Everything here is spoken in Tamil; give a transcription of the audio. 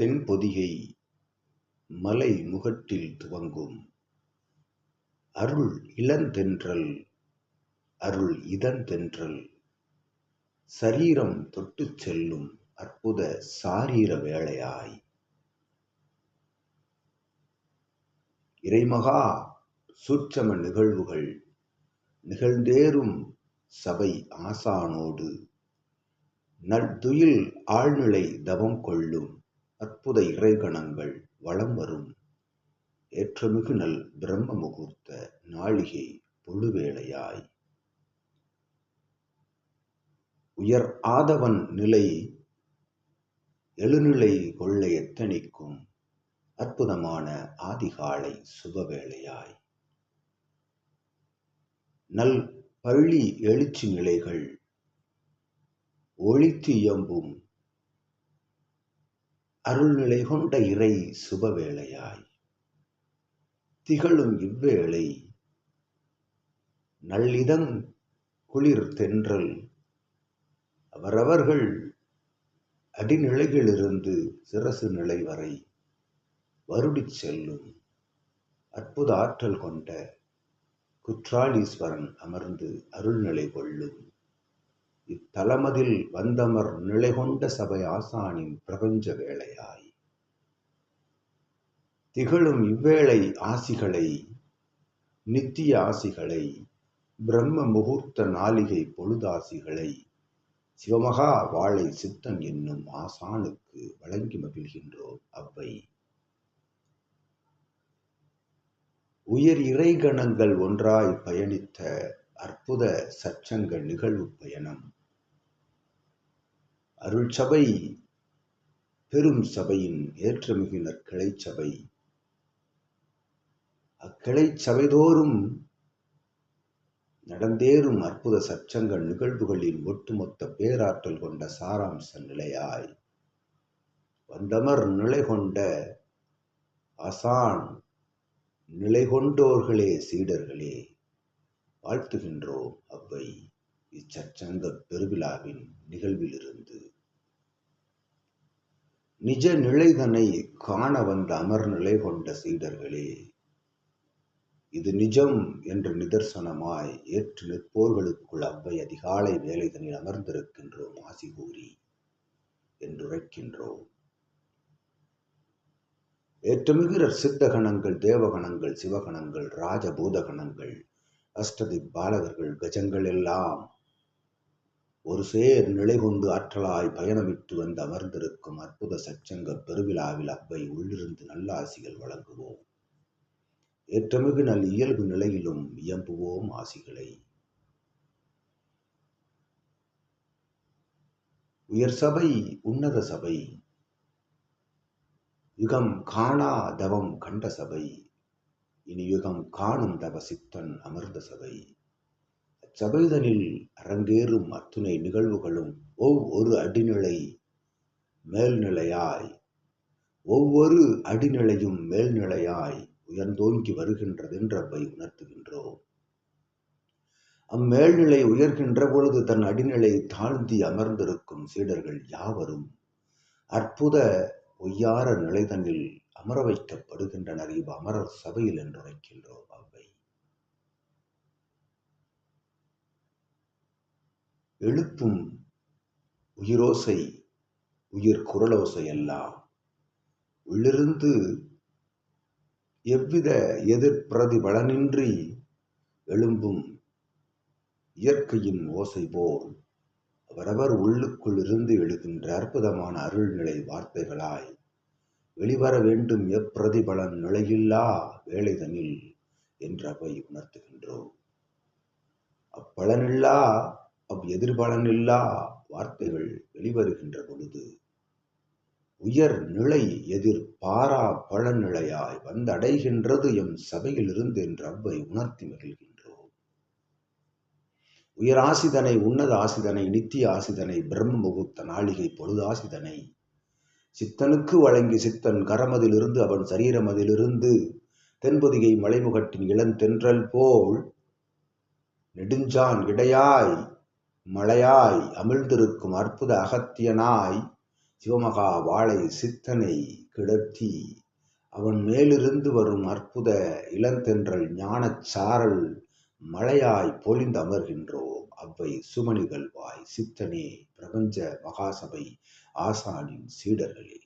தென்பொதிகை மலை முகட்டில் துவங்கும். அருள் இளந்தென்றல் அருள் இதந்தென்றல் சரீரம் தொட்டுச் செல்லும் அற்புத சாரீர வேளையாய். இறைமகா சூட்சம நிகழ்வுகள் நிகழ்ந்தேறும் சபை ஆசானோடு நல்துயில் ஆழ்நிலை தவம் கொள்ளும். அற்புத இறைகணங்கள் வலம் வரும். ஏற்றமிகு நல் பிரம்ம முகூர்த்த நாழிகை பொழுவேளையாய். உயர் ஆதவன் நிலை எழுநிலை கொள்ள எத்தனிக்கும் அற்புதமான ஆதிகாலை சுபவேளையாய். நல் பள்ளி எழுச்சி நிலைகள் ஒளித்து இயம்பும் அருள்நிலை கொண்ட இறை சுபவேளையாய். திகழும் இவ்வேளை நள்ளிதங் குளிர் தென்றல். அவரவர்கள் அடிநிலைகளிலிருந்து சிரசு நிலை வரை வருடிச் செல்லும் அற்புத ஆற்றல் கொண்ட குற்றாலீஸ்வரன் அமர்ந்து அருள்நிலை கொள்ளும். இத்தலமதில் வந்தமர் நிலை கொண்ட சபை ஆசானின் பிரபஞ்ச வேளையாய். திகழும் இவ்வேளை ஆசிகளை நித்திய ஆசிகளை பிரம்ம முகூர்த்த நாளிகை பொழுதாசிகளை சிவமகா வாழை சித்தன் என்னும் ஆசானுக்கு வழங்கி மகிழ்கின்றோம் அவ்வை. உயர் இறைகணங்கள் ஒன்றாய் பயணித்த அற்புத சச்சங்க நிகழ்வு பயணம். அருள் சபை பெரும் சபையின் ஏற்றமிகினர் கிளைச்சபை. அக்கிளை சபைதோறும் நடந்தேறும் அற்புத சச்சங்க நிகழ்வுகளின் ஒட்டுமொத்த பேராற்றல் கொண்ட சாராம்ச நிலையாய். வந்தமர் நிலை கொண்ட அசான் நிலை கொண்டோர்களே சீடர்களே வாழ்த்துகின்றோம் அவ்வை. இச்சச்சங்க பெருவிழாவின் நிகழ்விலிருந்து நிஜ நிலைதனை காண வந்த அமர் நிலை கொண்ட சீடர்களே இது நிஜம் என்ற நிதர்சனமாய் ஏற்று நிற்போர்களுக்குள் அவ்வை அதிகாலை வேலைதனில் அமர்ந்திருக்கின்றோம் ஆசி கூறி என்றுரைக்கின்றோம். ஏற்றமிகிற சித்தகணங்கள் தேவகணங்கள் சிவகணங்கள் ராஜபூதகணங்கள் அஷ்டதி பாலகர்கள் கஜங்கள் எல்லாம் ஒரு சேர் நிலை கொண்டு ஆற்றலாய் பயணமிட்டு வந்து அமர்ந்திருக்கும் அற்புத சச்சங்க பெருவிழாவில் அவ்வை உள்ளிருந்து நல்ல ஆசிகள் வழங்குவோம். ஏற்றமிகு நல் இயல்பு நிலையிலும் இயம்புவோம் ஆசிகளை. உயர் சபை உன்னத சபை. யுகம் காணா தவம் கண்ட சபை. இனி யுகம் காணும் தவ சித்தன் அமர்ந்த சபை. சபைதனில் அரங்கேறும் அத்துணை நிகழ்வுகளும் ஒவ்வொரு அடிநிலை மேல்நிலையாய் ஒவ்வொரு அடிநிலையும் மேல்நிலையாய் உயர்ந்தோங்கி வருகின்றதென்றவை உணர்த்துகின்றோம். அம்மேல்நிலை உயர்கின்ற பொழுது தன் அடிநிலை தாழ்ந்தி அமர்ந்திருக்கும் சீடர்கள் யாவரும் அற்புத பொய்யார நிலைதனில் அமர வைக்கப்படுகின்றனர் இவ் அமரர் சபையில் என்று உரைக்கின்றோம் அவை எழுப்பும் உயிரோசை உயிர் குரலோசை எல்லாம் உள்ளிருந்து எவ்வித எதிர்பிரதிபலனின்றி எழும்பும் இயற்கையின் ஓசை போல் அவரவர் உள்ளுக்குள் இருந்து எழுகின்ற அற்புதமான அருள்நிலை வார்த்தைகளாய் வெளிவர வேண்டும் எப்பிரதிபலன் நிலையில்லா வேலைதனில் என்றவை உணர்த்துகின்றோம். அப்பலனில்லா அவ் எதிர்பலனில்லா வார்த்தைகள் வெளிவருகின்ற பொழுது உயர் நிலை எதிர் பாரா பழநிலையாய் வந்தடைகின்றது எம் சபையிலிருந்து என்று அவ்வை உணர்த்தி மகிழ்கின்றோம். உயர் ஆசிதனை உன்னத ஆசிதனை நித்திய ஆசிதனை பிரம்ம முகூர்த்த நாளிகை பொழுதாசிதனை சித்தனுக்கு வழங்கி சித்தன் கரமதிலிருந்து அவன் சரீரமதிலிருந்து தென்பொதிகை மலைமுகட்டின் இளந்தென்றல் போல் நெடுஞ்சான் இடையாய் மழையாய் அமிழ்ந்திருக்கும் அற்புத அகத்தியனாய் சிவமகா வாழை சித்தனை கிடத்தி அவன் மேலிருந்து வரும் அற்புத இளந்தென்றல் ஞானச் சாரல் மழையாய் பொழிந்து அமர்கின்றோம் அவ்வை சுமணிகள் வாய் சித்தனே பிரபஞ்ச மகாசபை ஆசானின் சீடர்களே.